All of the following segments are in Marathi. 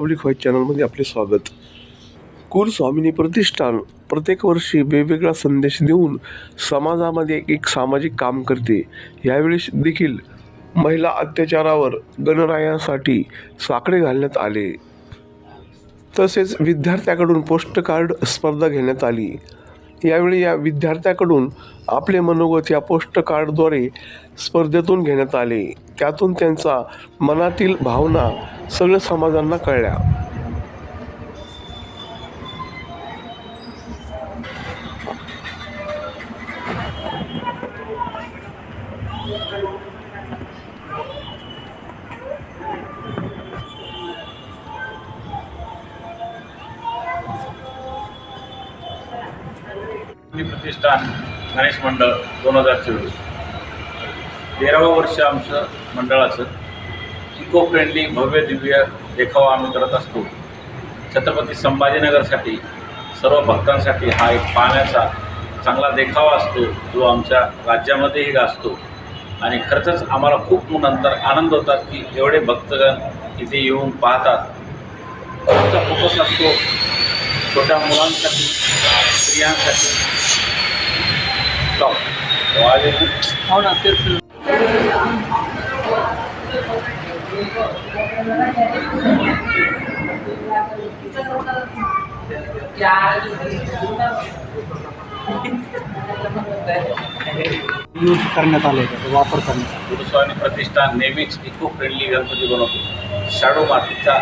पब्लिक व्हाईट चॅनलमध्ये आपले स्वागत. कुलस्वामिनी प्रतिष्ठान प्रत्येक वर्षी वेगवेगळा संदेश देऊन समाजामध्ये एक सामाजिक काम करते. यावेळी देखील महिला अत्याचारावर गणरायासाठी साकडे घालण्यात आले. तसेच विद्यार्थ्याकडून पोस्ट कार्ड स्पर्धा घेण्यात आली. यावेळी या विद्यार्थ्याकडून आपले मनोगत या पोस्ट कार्डद्वारे स्पर्धेतून घेण्यात आले. त्यातून त्यांचा मनातील भावना सगळ्या समाजांना कळल्या. मी प्रतिष्ठान गणेश मंडळ दोन हजार चोवीस. तेरावं वर्ष आमचं मंडळाचं. इको फ्रेंडली भव्य दिव्य देखावा आम्ही करत असतो. छत्रपती संभाजीनगरसाठी सर्व भक्तांसाठी हा एक पाहण्याचा चांगला देखावा असतो जो आमच्या राज्यामध्येही गाजतो. आणि खरंच आम्हाला खूप नंतर आनंद होतात की एवढे भक्तगण इथे येऊन पाहतात. फक्त फोकस असतो छोट्या मुलांसाठी स्त्रियांसाठी. हो ना तेच यूज करण्यात आले वापर करण्यात गुरुस्वामी प्रतिष्ठान नेहमीच इको फ्रेंडली गणपती बनवतो. शाडो मातीचा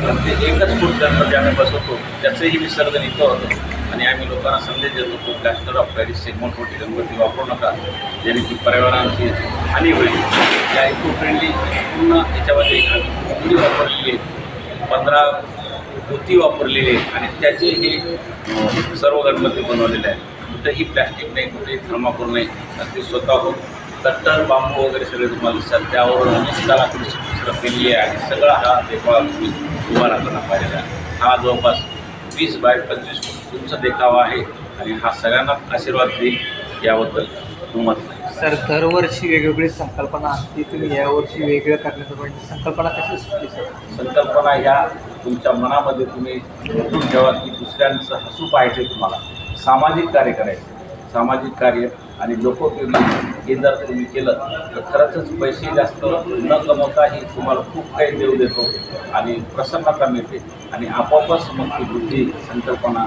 म्हणजे एकच फूट गणपती आम्ही बसवतो. त्याचंही विसर्जन इथं होतं. आणि आम्ही लोकांना संदेश देतो की प्लॅस्टर ऑफ पॅरिस सेगमेंट मोठी गणपती वापरू नका. ज्याने की पर्यावरणाची हानी होईल या इको फ्रेंडली पूर्ण याच्यामध्ये उघडी वापरलेली आहे. पंधरा पोती वापरलेली आहे. आणि त्याचे हे सर्व गणपती बनवलेले आहेत. कुठेही प्लॅस्टिक नाही कुठेही थर्माकोल नाही. अगदी स्वतःहून कट्टर बांबू वगैरे सगळे तुम्हाला दिसतात. त्यावर अनेक कलाकृती केलेली आहे. आणि सगळा हा देखभाल तुम्ही उभा राहताना पाहिलेला आहे. हा जवळपास वीस बाय पंचवीस उंच देखावा आहे आणि हा सगळ्यांना आशीर्वाद देईल याबद्दल नाही. सर दरवर्षी वेगवेगळी संकल्पना असते. तुम्ही यावर्षी वेगळं करण्याचं म्हणजे संकल्पना कशी सुचली सर? संकल्पना ह्या तुमच्या मनामध्ये तुम्ही ठेवा की दुसऱ्यांचं हसू पाहायचे तुम्हाला. सामाजिक कार्य करायचे. सामाजिक कार्य आणि लोकोपयोगी हे जर तुम्ही केलं तर खरंच पैसे जास्त न कमवताही तुम्हाला खूप काही देऊ देतो आणि प्रसन्नता मिळते आणि आपोआपच मग ती बुद्धी संकल्पना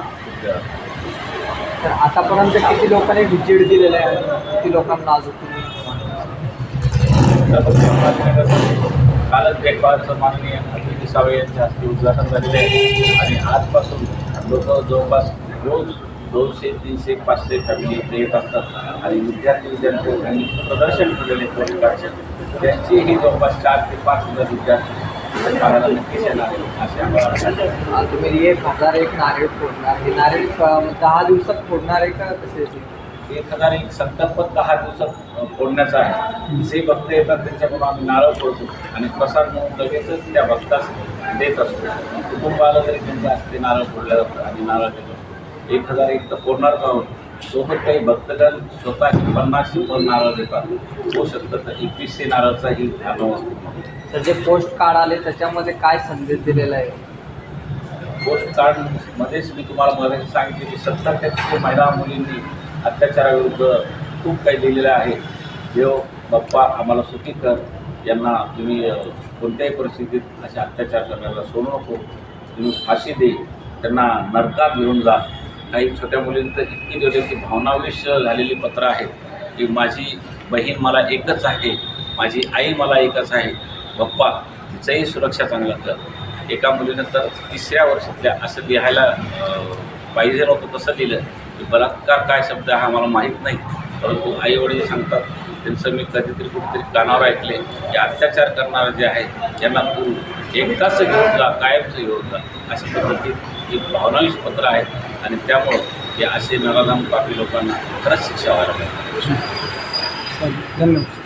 तर आतापर्यंत किती लोकांनी विजेड दिलेलं आहे? किती लोकांना अजून तुम्ही कालच देखभालचं माननीय अतिथी सावे यांच्या हस्ते उद्घाटन झालेले आहे. आणि आजपासून लोक जवळपास रोज दोनशे तीनशे पाचशे फॅमिली इथे येत असतात. आणि विद्यार्थी विद्यार्थी प्रदर्शन केलेले पोस्टकार्डचे त्यांचेही जवळपास चार ते पाच हजार विद्यार्थी इथे नक्कीच येणार आहे तुम्ही एक हजार एक नारळ फोडणार हे नारळ दहा दिवसात फोडणार आहे का कसे एक हजार एक संकल्प दहा दिवसात फोडण्याचा आहे जे भक्त येतात त्यांच्याकडून आम्ही नारळ फोडतो आणि प्रसाद म्हणून लगेचच त्या भक्तास देत असतो कुटुंबाला तरी त्यांच्या हस्ते नारळ फोडलं जातं आणि नारळ देतो एक हजार एक तर फोडणारच आहोत सोबत काही भक्तगण स्वतः पन्नास शंभर नारळ देतात होऊ शकतं तर एकवीसशे नारळचाही अनुभव असतो तर जे पोस्ट कार्ड आले त्याच्यामध्ये काय संदेश दिलेला आहे? पोस्ट कार्डमध्येच मी तुम्हाला मध्ये सांगितले की सत्तर टक्के महिला मुलींनी अत्याचाराविरुद्ध खूप काही लिहिलेलं आहे. देव बाप्पा आम्हाला सुखी कर. यांना तुम्ही कोणत्याही परिस्थितीत असे अत्याचार करण्याला सोडू नको. तुम्ही फाशी दे. त्यांना नरकात घेऊन जा. काही छोट्या मुलींचं इतकी जोड्याची भावनाविष झालेली पत्र आहेत की माझी बहीण मला एकच आहे माझी आई मला एकच आहे बप्पा तिचंही सुरक्षा चांगला कर. एका मुलीनं तर तिसऱ्या वर्षातल्या असं लिहायला पाहिजे नव्हतं तसं लिहिलं की बलात्कार काय शब्द हा मला माहीत नाही परंतु आई वडील सांगतात त्यांचं मी कधीतरी कुठेतरी कानावर ऐकले की अत्याचार करणारे जे आहेत त्यांना तू एकदाच घेऊन जा कायमचं घेऊन जा अशा पद्धतीत एक भावनावीस पत्र आहे आणि त्यामुळं हे असे नराधाम पापी लोकांना खरंच शिक्षा व्हायला पाहिजे. धन्यवाद.